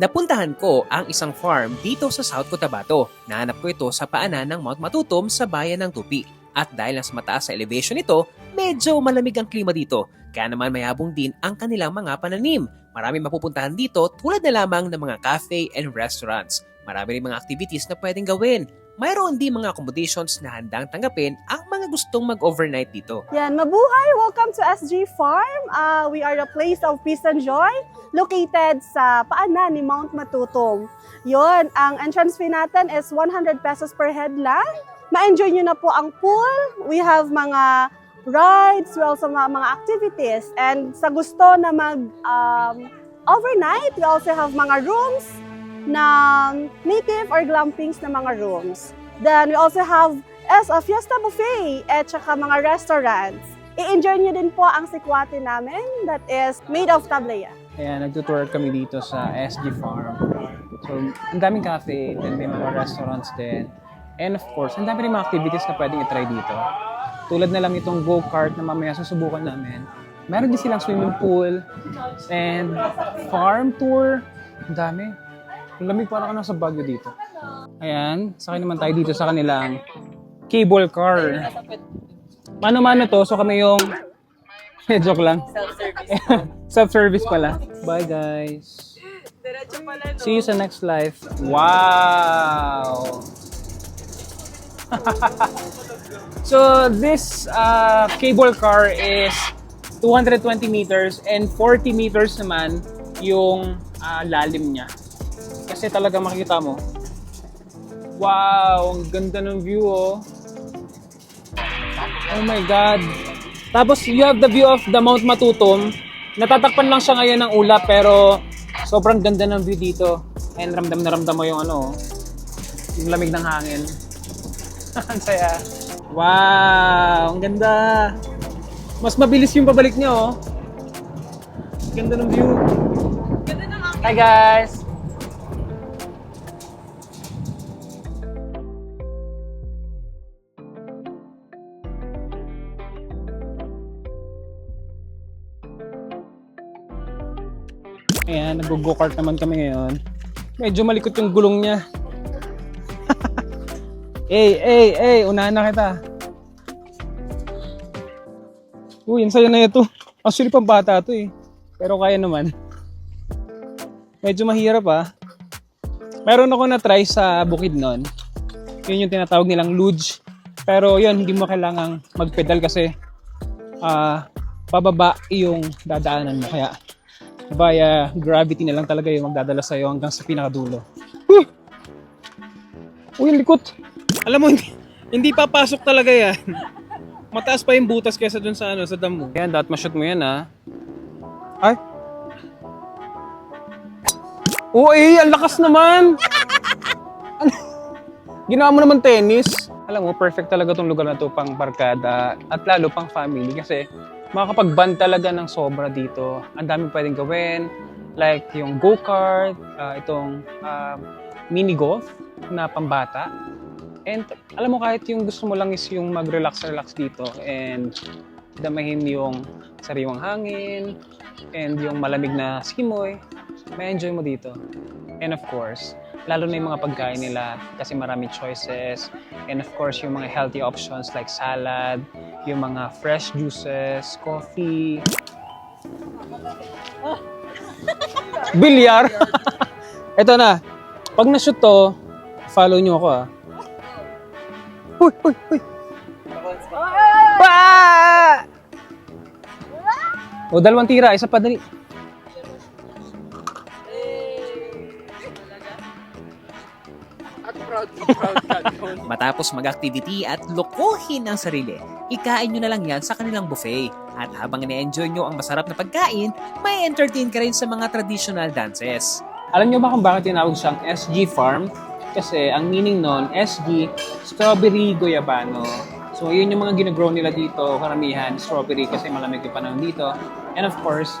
Napuntahan ko ang isang farm dito sa South Cotabato. Nahanap ko ito sa paanan ng Mount Matutom sa bayan ng Tupi. At dahil mas mataas sa elevation nito, medyo malamig ang klima dito. Kaya naman mayabong din ang kanilang mga pananim. Marami mapupuntahan dito tulad na lamang ng mga cafe and restaurants. Marami rin mga activities na pwedeng gawin. Mayroon din mga accommodations na handang tanggapin ang mga gustong mag-overnight dito. Yan, mabuhay! Welcome to SG Farm. Uh, we are a place of peace and joy located sa paanan ni Mount Matutom. Yon, ang entrance fee natin is 100 pesos per head lang. Ma-enjoy nyo na po ang pool. We have mga rides, we also mga, mga activities. And sa gusto na mag um, overnight, we also have mga rooms na native or glampings na mga rooms. Then we also have as a Fiesta Buffet at saka mga restaurants. I-enjoy nyo din po ang sikwate namin that is made of tablea. Kaya nagtutour kami dito sa SG Farm. So, ang daming cafe, then may mga restaurants din. And of course, ang dami rin mga activities na pwedeng itry dito. Tulad na lang itong go-kart na mamaya susubukan namin. Meron din silang swimming pool and farm tour. Ang dami. Lamig parang ako nasa Baguio dito. Ayan, sakay naman tayo dito sa kanilang cable car. Mano-mano to, so kami yung... Joke lang. Self-service pala. Bye guys. See you sa next life. Wow! so this uh, cable car is 220 meters and 40 meters naman yung uh, lalim niya. Kasi talaga makikita mo. Wow! Ang ganda ng view oh. Oh my God! Tapos you have the view of the Mount Matutom. Natatakpan lang siya ngayon ng ulap pero sobrang ganda ng view dito. And ramdam na ramdam mo yung ano, yung lamig ng hangin. Ang saya. Wow! Ang ganda! Mas mabilis yung pabalik niya oh. Ganda ng view. Hi guys! Ayan, nag-go-kart naman kami ngayon. Medyo malikot yung gulong niya. Ey, ey, ey, unahan na kita. Uy, ang saya na ito. Actually, pambata to eh. Pero kaya naman. Medyo mahirap ah. Meron ako na-try sa bukid nun. Yun yung tinatawag nilang luge. Pero yun, hindi mo kailangang mag-pedal kasi ah pababa yung dadaanan mo. Kaya via gravity na lang talaga yung magdadala sa'yo hanggang sa pinakadulo. Uy! Uy, likot! Alam mo, hindi, hindi papasok talaga yan. Mataas pa yung butas kaysa dun sa ano, sa damo. Yan, dapat ma-shoot mo yan ha. Ay! Eh, ang lakas naman! Ano? Ginawa mo naman tennis. Alam mo, perfect talaga tong lugar na to pang barkada at lalo pang family kasi makakapag-band talaga ng sobra dito. Ang dami pwedeng gawin, like yung go-kart, ah, itong ah, mini golf na pambata. And alam mo kahit yung gusto mo lang is yung mag-relax-relax dito and damahin yung sariwang hangin and yung malamig na simoy, may enjoy mo dito. And of course, lalo na yung mga pagkain nila kasi marami choices. And of course, yung mga healthy options like salad, yung mga fresh juices, coffee. Bilyar! Ito na. Pag na-shoot to, follow nyo ako ah. Uy, uy, uy. Pa! O, dalawang tira. Isa pa dali. Matapos mag-activity at lokohin ang sarili, ikain nyo na lang yan sa kanilang buffet. At habang ine-enjoy nyo ang masarap na pagkain, may entertain ka rin sa mga traditional dances. Alam nyo ba kung bakit tinawag siyang SG Farm? Kasi ang meaning nun, SG, Strawberry Goyabano. So, yun yung mga ginagrow nila dito, karamihan, strawberry kasi malamig yung panahon dito. And of course,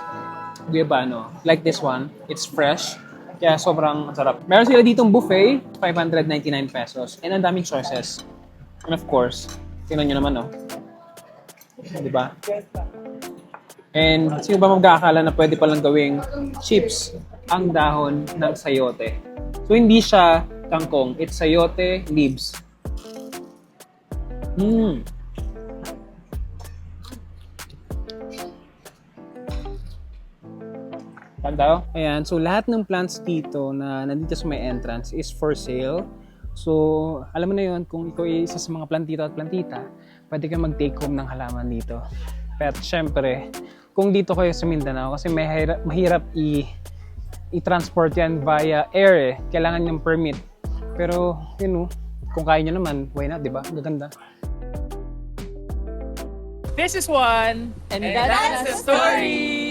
Goyabano. Like this one, it's fresh. Kaya sobrang sarap. Meron sila ditong buffet, 599 pesos. And ang daming choices. And of course, tingnan nyo naman, no? Di ba? And sino ba magkakala na pwede palang gawing chips ang dahon ng sayote. So, hindi siya kangkong. It's sayote leaves. Mm. Tanda? Ayan, so lahat ng plants dito na nandito sa may entrance is for sale. So, alam mo na yon kung ikaw ay isa sa mga plantito at plantita, pwede kang mag-take home ng halaman dito. Pero syempre, kung dito kayo sa Mindanao, kasi may mahirap, mahirap i- i-transport yan via air eh. Kailangan yung permit. Pero, yun know, kung kaya nyo naman, why not, di ba? Gaganda. This is one, And that's the story!